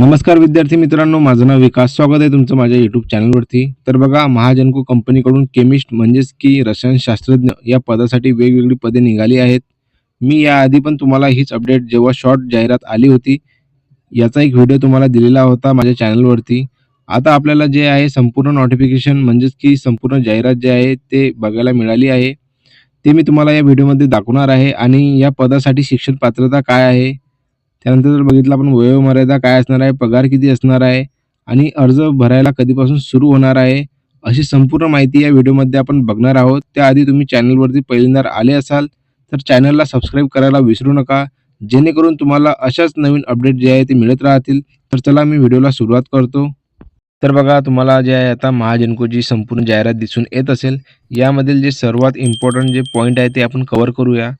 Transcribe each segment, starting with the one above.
नमस्कार विद्यार्थी मित्रांनो माझं नाव विकास स्वागत आहे तुमचं माझ्या यूट्यूब चॅनलवरती. तर बघा महाजनको कंपनीकडून केमिस्ट म्हणजेच की रसायनशास्त्रज्ञ या पदासाठी वेगवेगळी पदे निघाली आहेत. मी याआधी पण तुम्हाला हीच अपडेट जेव्हा शॉर्ट जाहिरात आली होती याचा एक व्हिडिओ तुम्हाला दिलेला होता माझ्या चॅनलवरती आता आपल्याला जे आहे संपूर्ण नोटिफिकेशन म्हणजेच की संपूर्ण जाहिरात जे आहे ते बघायला मिळाली आहे. ते मी तुम्हाला या व्हिडिओमध्ये दाखवणार आहे. आणि या पदासाठी शिक्षण पात्रता काय आहे? त्यानंतर जर बघितलं आपण वयोमर्यादा काय असणार आहे पगार किती असणार आहे आणि अर्ज भरायला कधीपासून सुरू होणार आहे अशी संपूर्ण माहिती या व्हिडिओमध्ये आपण बघणार आहोत. त्याआधी तुम्ही चॅनलवरती पहिल्यांदा आले असाल तर चॅनलला सबस्क्राईब करायला विसरू नका. जेणेकरून तुम्हाला अशाच नवीन अपडेट जे आहे ते मिळत राहतील. तर चला मी व्हिडिओला सुरुवात करतो. तर बघा तुम्हाला जे आहे आता महाजनकोची संपूर्ण जाहिरात दिसून येत असेल. यामधील जे सर्वात इम्पॉर्टंट जे पॉईंट आहे ते आपण कव्हर करूया.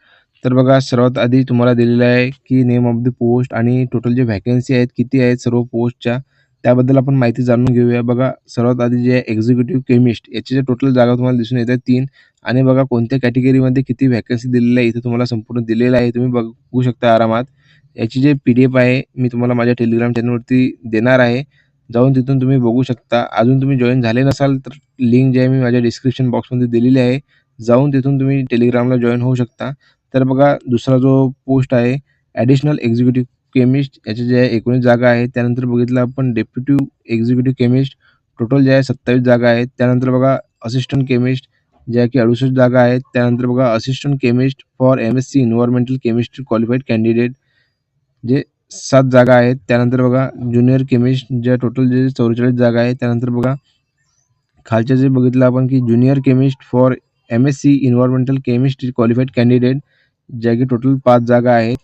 तर बघा सर्वात आधी तुम्हाला दिलेलं आहे की नेम ऑफ द पोस्ट आणि टोटल जे व्हॅकन्सी आहेत किती आहेत सर्व पोस्टच्या त्याबद्दल आपण माहिती जाणून घेऊया. बघा सर्वात आधी जे आहे एक्झिक्युटिव्ह केमिस्ट याचे जे टोटल जागा तुम्हाला दिसून येत आहेत तीन. आणि बघा कोणत्या कॅटेगरीमध्ये किती व्हॅकन्सी दिलेल्या आहे इथे तुम्हाला संपूर्ण दिलेलं आहे तुम्ही बघू शकता आरामात. याची जे पी डी एफ आहे मी तुम्हाला माझ्या टेलिग्राम चॅनलवरती देणार आहे. जाऊन तिथून तुम्ही बघू शकता. अजून तुम्ही जॉईन झाले नसाल तर लिंक जे आहे मी माझ्या डिस्क्रिप्शन बॉक्समध्ये दिलेली आहे. जाऊन तिथून तुम्ही टेलिग्रामला जॉईन होऊ शकता. तर बघा, दुसरा जो पोस्ट आहे ॲडिशनल एक्झिक्युटिव्ह केमिस्ट याचे जे आहे, एकोणीस जागा आहेत त्यानंतर बघितलं आपण डेप्युटिव्ह एक्झिक्युटिव्ह केमिस्ट टोटल जे आहे, सत्तावीस जागा आहेत. त्यानंतर बघा असिस्टंट केमिस्ट जे आहे, की अडुसष्ट जागा आहेत. त्यानंतर बघा assistant chemist for M S C environmental chemistry qualified candidate जे सात जागा आहेत. त्यानंतर बघा ज्युनियर केमिस्ट ज्या टोटल जे चौवेचाळीस जागा आहेत. त्यानंतर बघा, खालच्या जे बघितलं आपण, की junior chemist for M S C environmental chemistry qualified candidate ज्या की टोटल पाच जागा आहेत.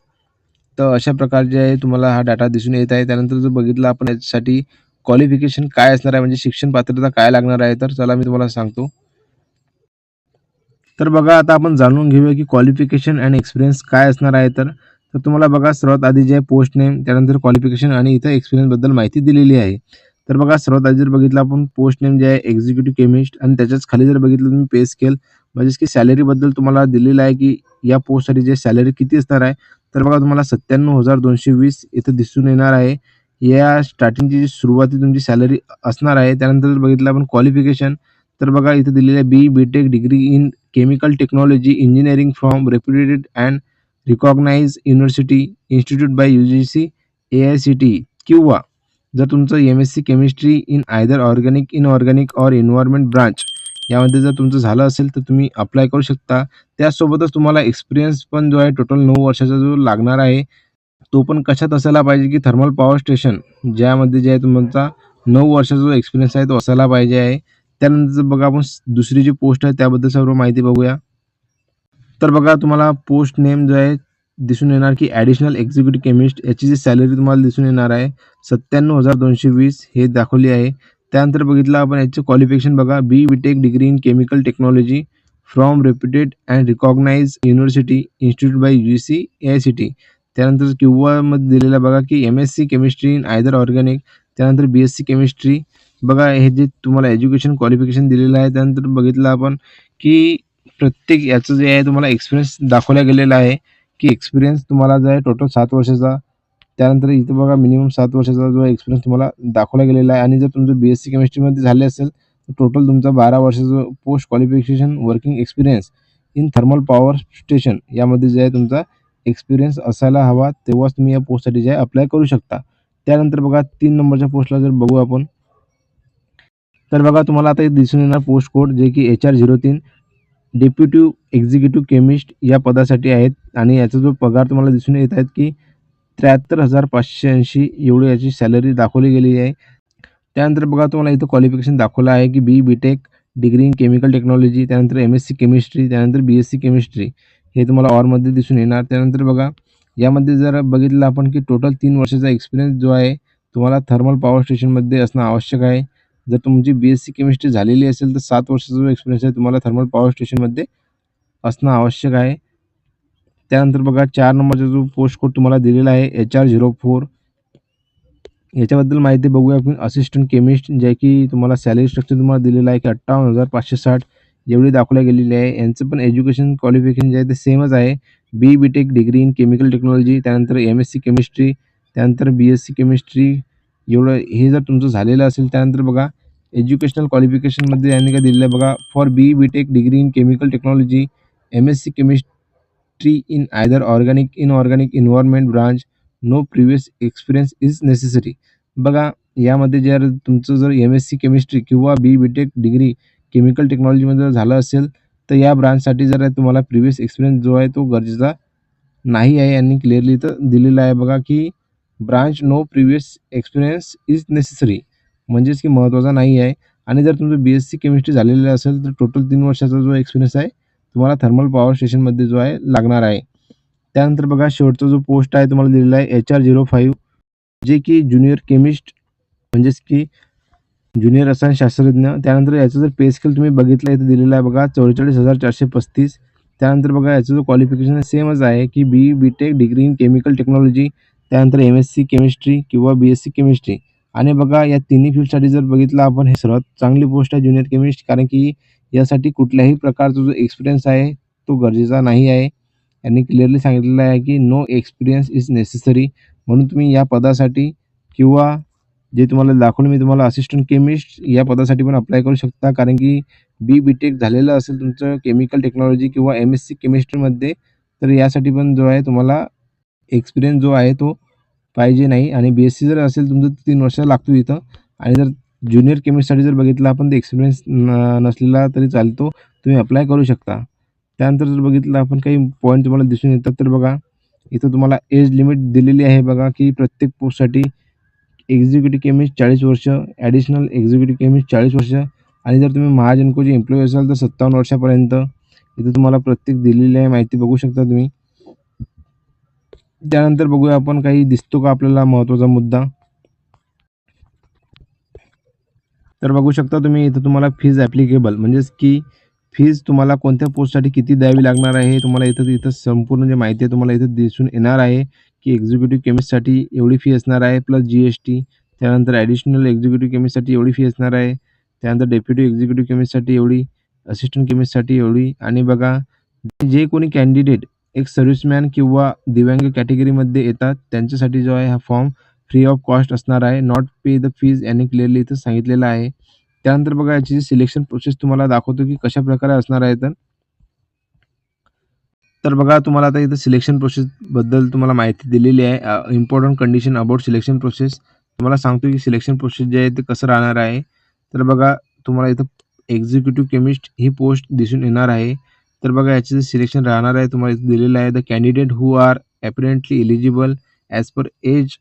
तर अशा प्रकारचे आहे तुम्हाला हा डाटा दिसून येत आहे. त्यानंतर जर बघितलं आपण याच्यासाठी क्वालिफिकेशन काय असणार आहे म्हणजे शिक्षण पात्रता काय लागणार आहे तर चला मी तुम्हाला सांगतो. तर बघा आता आपण जाणून घेऊया की क्वालिफिकेशन अँड एक्सपिरियन्स काय असणार आहे. तर तर तुम्हाला बघा सर्वात आधी जे पोस्ट नेम त्यानंतर क्वालिफिकेशन आणि इथं एक्सपिरियन्सबद्दल माहिती दिलेली आहे. तर बघा सर्वात आधी जर बघितलं आपण पोस्ट नेम जे आहे एक्झिक्युटिव्ह केमिस्ट आणि त्याच्याच खाली जर बघितलं तुम्ही पे स्केल म्हणजेच की सॅलरीबद्दल तुम्हाला दिलेलं आहे की या पोस्टसाठी जे सॅलरी किती असणार आहे तर बघा तुम्हाला सत्त्याण्णव हजार दोनशे वीस इथं दिसून येणार आहे. या स्टार्टिंगची जी सुरुवाती तुमची सॅलरी असणार आहे त्यानंतर जर बघितलं आपण क्वालिफिकेशन तर बघा इथं दिलेलं आहे B B tech degree in chemical technology engineering from reputed and recognise university institute by U G C A I C T किंवा जर तुमचं M S C chemistry in either organic inorganic or environment branch यामध्ये जर तुमचं झालं असेल तर तुम्ही अप्लाय करू शकता. त्याचसोबतच तुम्हाला एक्सपिरियन्स पण जो आहे टोटल नऊ वर्षाचा जो लागणार आहे तो पण कशात असायला पाहिजे की थर्मल पॉवर स्टेशन ज्यामध्ये जे आहे तुमचा नऊ वर्षाचा जो एक्सपिरियन्स आहे तो असायला पाहिजे आहे. त्यानंतर बघा आपण दुसरी जी पोस्ट आहे त्याबद्दल सर्व माहिती बघूया. तर बघा तुम्हाला पोस्ट नेम जो आहे दिसून येणार की ॲडिशनल एक्झिक्युटिव्ह केमिस्ट याची जी सॅलरी तुम्हाला दिसून येणार आहे सत्त्याण्णव हजार दोनशे वीस हे दाखवली आहे. त्यानंतर बघितलं आपण याचं क्वालिफिकेशन बघा. B B tech degree in chemical technology from reputed and recognise university institute by U C A I C T त्यानंतर किंवामध्ये दिलेला बघा की M S C chemistry in either organic त्यानंतर बी एस सी केमिस्ट्री बघा हे जे तुम्हाला एज्युकेशन क्वालिफिकेशन दिलेलं आहे. त्यानंतर बघितलं आपण की प्रत्येक याचं जे आहे तुम्हाला एक्सपिरियन्स दाखवला गेलेला आहे. की एक्सपिरियन्स तुम्हाला जो आहे टोटल सात वर्षाचा. त्यानंतर इथं बघा मिनिमम सात वर्षाचा जो एक्सपिरियन्स तुम्हाला दाखवला गेलेला आहे. आणि जर तुमचं बी एस सी केमिस्ट्रीमध्ये झाले असेल तर टोटल तुमचा बारा वर्षाचं post qualification working experience in thermal power station यामध्ये जे आहे तुमचा एक्सपिरियन्स असायला हवा तेव्हाच तुम्ही या पोस्टसाठी जे आहे अप्लाय करू शकता. त्यानंतर बघा तीन नंबरच्या पोस्टला जर बघू आपण तर बघा तुम्हाला आता दिसून येणार पोस्ट कोड जे की एच आर झिरो तीन डेप्युटी एक्झिक्युटिव्ह केमिस्ट या पदासाठी आहेत. आणि याचा जो पगार तुम्हाला दिसून येत आहेत की त्र्याहत्तर हजार पाचशे ऐंशी एवढी याची सॅलरी दाखवली गेली आहे. त्यानंतर बघा तुम्हाला इथं क्वालिफिकेशन दाखवलं आहे की B B tech degree in chemical technology त्यानंतर एम एस सी केमिस्ट्री त्यानंतर बी एस सी केमिस्ट्री हे तुम्हाला ऑरमध्ये दिसून येणार. त्यानंतर बघा यामध्ये जर बघितलं आपण की टोटल तीन वर्षाचा एक्सपिरियन्स जो आहे तुम्हाला थर्मल पॉवर स्टेशनमध्ये असणं आवश्यक आहे. जर तुमची बी एस सी केमिस्ट्री झालेली असेल तर सात वर्षाचा जो एक्सपिरियन्स आहे तुम्हाला थर्मल पॉवर स्टेशनमध्ये असणं आवश्यक आहे. त्यानंतर बघा चार नंबरचा जो पोस्ट कोड तुम्हाला दिलेला आहे एच आर झिरो फोर याच्याबद्दल माहिती बघूया आपण. असिस्टंट केमिस्ट जे की तुम्हाला सॅलरी स्ट्रक्चर तुम्हाला दिलेलं आहे की अठ्ठावन्न हजार पाचशे साठ एवढी दाखवल्या गेलेली आहे. यांचं पण एज्युकेशन क्वालिफिकेशन जे आहे ते सेमच आहे. B B tech degree in chemical technology त्यानंतर एम एस सी केमिस्ट्री त्यानंतर बी एस सी केमिस्ट्री एवढं हे जर तुमचं झालेलं असेल त्यानंतर बघा एज्युकेशनल क्वालिफिकेशनमध्ये यांनी काय दिलेलं आहे बघा for B B tech degree in chemical technology M S C chemistry in either organic in organic environment branch no previous experience is necessary बघा यामध्ये जर तुमचं जर एम एस सी केमिस्ट्री किंवा B B tech degree chemical टेक्नॉलॉजीमध्ये जर झालं असेल तर या ब्रांचसाठी जर तुम्हाला प्रिव्हियस एक्सपिरियन्स जो आहे तो गरजेचा नाही आहे. यांनी क्लिअरली तर दिलेला आहे बघा की branch no previous experience is necessary म्हणजेच की महत्त्वाचा नाही आहे. आणि जर तुमचं बी एस सी केमिस्ट्री झालेलं असेल तर टोटल तीन वर्षाचा जो एक्सपिरियन्स आहे तुम्हाला थर्मल पॉवर स्टेशनमध्ये जो आहे लागणार आहे. त्यानंतर बघा शेवटचा जो पोस्ट आहे तुम्हाला दिलेला आहे एच आर झिरो फाईव्ह जे की ज्युनियर केमिस्ट म्हणजेच की ज्युनियर रसायनशास्त्रज्ञ त्यानंतर याचं जर पे स्केल तुम्ही बघितलं इथं दिलेलं आहे बघा चौवेचाळीस हजार चारशे पस्तीस. त्यानंतर बघा याचं जो क्वालिफिकेशन सेमच आहे की B B tech degree in chemical technology त्यानंतर एम एस सी केमिस्ट्री किंवा बी एस सी केमिस्ट्री आणि बघा या तिन्ही फील्डसाठी जर बघितलं आपण हे सर्वात चांगली पोस्ट आहे ज्युनियर केमिस्ट कारण की यासाठी कुठल्याही प्रकारचा जो एक्सपिरियन्स आहे तो गरजेचा नाही आहे. यांनी क्लिअरली सांगितलेलं आहे की नो एक्सपिरियन्स इज नेसेसरी म्हणून तुम्ही या पदासाठी किंवा जे तुम्हाला दाखवलं मी तुम्हाला असिस्टंट केमिस्ट या पदासाठी पण अप्लाय करू शकता. कारण की बी बी टेक झालेलं असेल तुमचं केमिकल टेक्नॉलॉजी किंवा एम एस सी केमिस्ट्रीमध्ये तर यासाठी पण जो आहे तुम्हाला एक्सपिरियन्स जो आहे तो पाहिजे नाही. आणि बी एस सी जर असेल तुमचं तीन वर्ष लागतो इथं. आणि जर ज्युनियर केमिस्टसाठी जर बघितलं आपण तर एक्सपिरियन्स न नसलेला तरी चालतो. तुम्ही अप्लाय करू शकता. त्यानंतर जर बघितलं आपण काही पॉईंट तुम्हाला दिसून येतात तर बघा. इथं तुम्हाला एज लिमिट दिलेली आहे बघा की प्रत्येक पोस्टसाठी एक्झिक्युटिव्ह केमिस्ट चाळीस वर्ष ॲडिशनल एक्झिक्युटिव्ह केमिस्ट चाळीस वर्ष. आणि जर तुम्ही महाजनकोचे एम्प्लॉई असाल तर सत्तावन्न वर्षापर्यंत. इथं तुम्हाला प्रत्येक दिलेली आहे माहिती बघू शकता तुम्ही. त्यानंतर बघूया आपण काही दिसतो का आपल्याला महत्त्वाचा मुद्दा. तर बघू शकता तुम्ही इथं तुम्हाला फीज ॲप्लिकेबल म्हणजेच की फीज तुम्हाला कोणत्या पोस्टसाठी किती द्यावी लागणार आहे तुम्हाला इथं इथं संपूर्ण जे माहिती आहे तुम्हाला इथं दिसून येणार आहे की एक्झिक्युटिव्ह केमिस्टसाठी एवढी फी असणार आहे प्लस जी एस टी त्यानंतर ॲडिशनल एक्झिक्युटिव्ह केमिस्टसाठी एवढी फी असणार आहे त्यानंतर डेप्युटी एक्झिक्युटिव्ह केमिस्टसाठी एवढी असिस्टंट केमिस्टसाठी एवढी आणि बघा जे कोणी कॅन्डिडेट एक सर्व्हिसमॅन किंवा दिव्यांग कॅटेगरीमध्ये येतात. त्यांच्यासाठी जो आहे हा फॉर्म फ्री ऑफ कॉस्ट असणार आहे. नॉट पे द फीज यांनी क्लिअरली इथं सांगितलेलं आहे. त्यानंतर बघा याची सिलेक्शन प्रोसेस तुम्हाला दाखवतो की कशा प्रकारे असणार आहे तर. तर बघा तुम्हाला आता इथं सिलेक्शन प्रोसेसबद्दल तुम्हाला माहिती दिलेली आहे. Important condition about selection process तुम्हाला सांगतो की सिलेक्शन प्रोसेस जे आहे ते कसं राहणार आहे. तर बघा तुम्हाला इथं एक्झिक्युटिव्ह केमिस्ट ही पोस्ट दिसून येणार आहे. तर बघा याचे जे सिलेक्शन राहणार आहे तुम्हाला इथं दिलेलं आहे the candidate who are apparently eligible as per age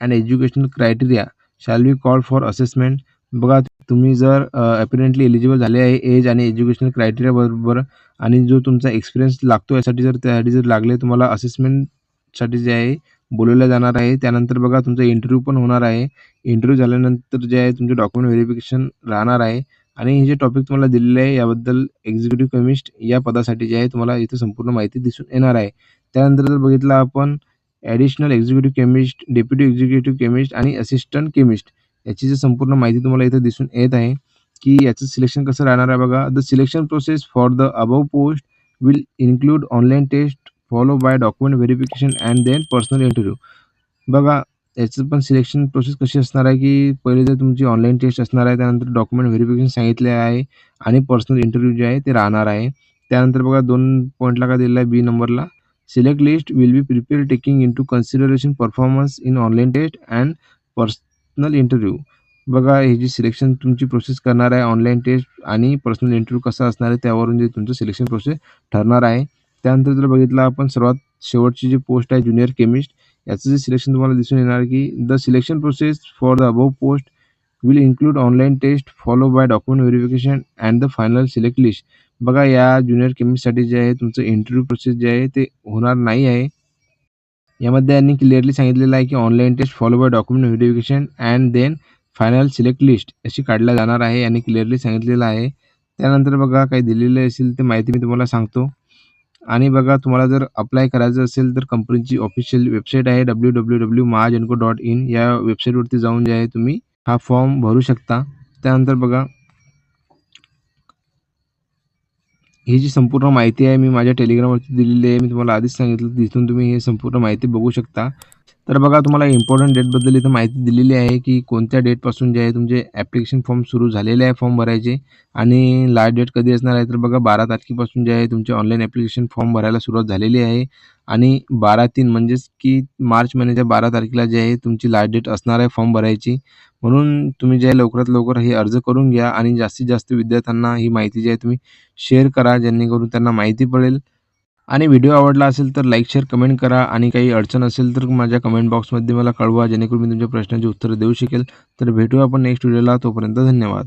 and educational criteria shall be call for assessment बघा तुम्ही जर ॲपरेंटली एलिजिबल झाले आहे एज आणि एज्युकेशनल क्रायटेरिया बरोबर आणि जो तुमचा एक्सपिरियन्स लागतो यासाठी जर त्यासाठी जर लागले तुम्हाला असेसमेंटसाठी जे आहे बोलवलं जाणार आहे. त्यानंतर बघा तुमचा इंटरव्ह्यू पण होणार आहे. इंटरव्ह्यू झाल्यानंतर जे आहे तुमचे डॉक्युमेंट व्हेरिफिकेशन राहणार आहे. आणि हे जे टॉपिक तुम्हाला दिलेले आहे याबद्दल एक्झिक्युटिव्ह केमिस्ट या पदासाठी जे आहे तुम्हाला इथे संपूर्ण माहिती दिसून येणार आहे. त्यानंतर जर बघितलं आपण additional executive chemist deputy executive chemist आणि असिस्टंट केमिस्ट याची जी संपूर्ण माहिती तुम्हाला इथे दिसून येत आहे की याचं सिलेक्शन कसं राहणार आहे बघा. The selection process for the above post will include online test follow by document verification and then personal interview बघा त्याचं पण सिलेक्शन प्रोसेस कशी असणार आहे की पहिले जर तुमची ऑनलाईन टेस्ट असणार आहे त्यानंतर डॉक्युमेंट व्हेरिफिकेशन सांगितले आहे आणि पर्सनल इंटरव्ह्यू जे आहे ते राहणार आहे. त्यानंतर बघा दोन पॉईंटला काय दिलेला आहे बी नंबरला select list will be prepare taking into consideration performance in online test and personal interview बघा हे जी सिलेक्शन तुमची प्रोसेस करणार आहे ऑनलाईन टेस्ट आणि पर्सनल इंटरव्ह्यू कसा असणार आहे त्यावरून जे तुमचं सिलेक्शन प्रोसेस ठरणार आहे. त्यानंतर जर बघितलं आपण सर्वात शेवटची जी पोस्ट आहे ज्युनियर केमिस्ट याचं जे सिलेक्शन तुम्हाला दिसून येणार की the selection process for the above post will include online test follow by document verification and the final select list बघा या ज्युनियर केमिस्टसाठी जे आहे तुमचं इंटरव्ह्यू प्रोसेस जे आहे ते होणार नाही आहे. यामध्ये यांनी क्लिअरली सांगितलेलं आहे की online test follow by document verification and then final select list अशी काढल्या जाणार आहे यांनी क्लिअरली सांगितलेलं आहे. त्यानंतर बघा काही दिलेले असेल ते माहिती मी तुम्हाला सांगतो. आणि बघा तुम्हाला जर अप्लाय करायचं असेल तर कंपनीची ऑफिशियल वेबसाईट आहे W W W Mahagenco dot in या वेबसाईटवरती जाऊन जे आहे तुम्ही हा फॉर्म भरू शकता. त्यानंतर बघा ही जी संपूर्ण माहिती आहे मी माझ्या टेलिग्रामवरती दिलेली आहे मी तुम्हाला आधीच सांगितलं तिथून तुम्ही हे संपूर्ण माहिती बघू शकता. तर बघा तुम्हाला इम्पॉर्टंट डेटबद्दल इथं माहिती दिलेली आहे की कोणत्या डेटपासून जे आहे तुमचे ॲप्लिकेशन फॉर्म सुरू झालेले आहे फॉर्म भरायचे आणि लास्ट डेट कधी असणार आहे. तर बघा बारा तारखेपासून जे आहे तुमचे ऑनलाईन ॲप्लिकेशन फॉर्म भरायला सुरुवात झालेली आहे. आणि बारा तीन म्हणजेच की मार्च महिन्याच्या बारा तारखेला जे आहे तुमची लास्ट डेट असणार आहे फॉर्म भरायची. म्हणून तुम्ही जे आहे लवकरात लवकर हे अर्ज करून घ्या आणि जास्तीत जास्त विद्यार्थ्यांना ही माहिती जी आहे तुम्ही शेअर करा जेणेकरून त्यांना माहिती पडेल. आणि व्हिडिओ आवडला असेल तर लाईक शेअर कमेंट करा. आणि काही अडचण असेल तर माझ्या कमेंट बॉक्समध्ये मला कळवा जेणेकरून मी तुमच्या प्रश्नाची उत्तरं देऊ शकेल. तर भेटूया आपण नेक्स्ट व्हिडिओला तोपर्यंत धन्यवाद.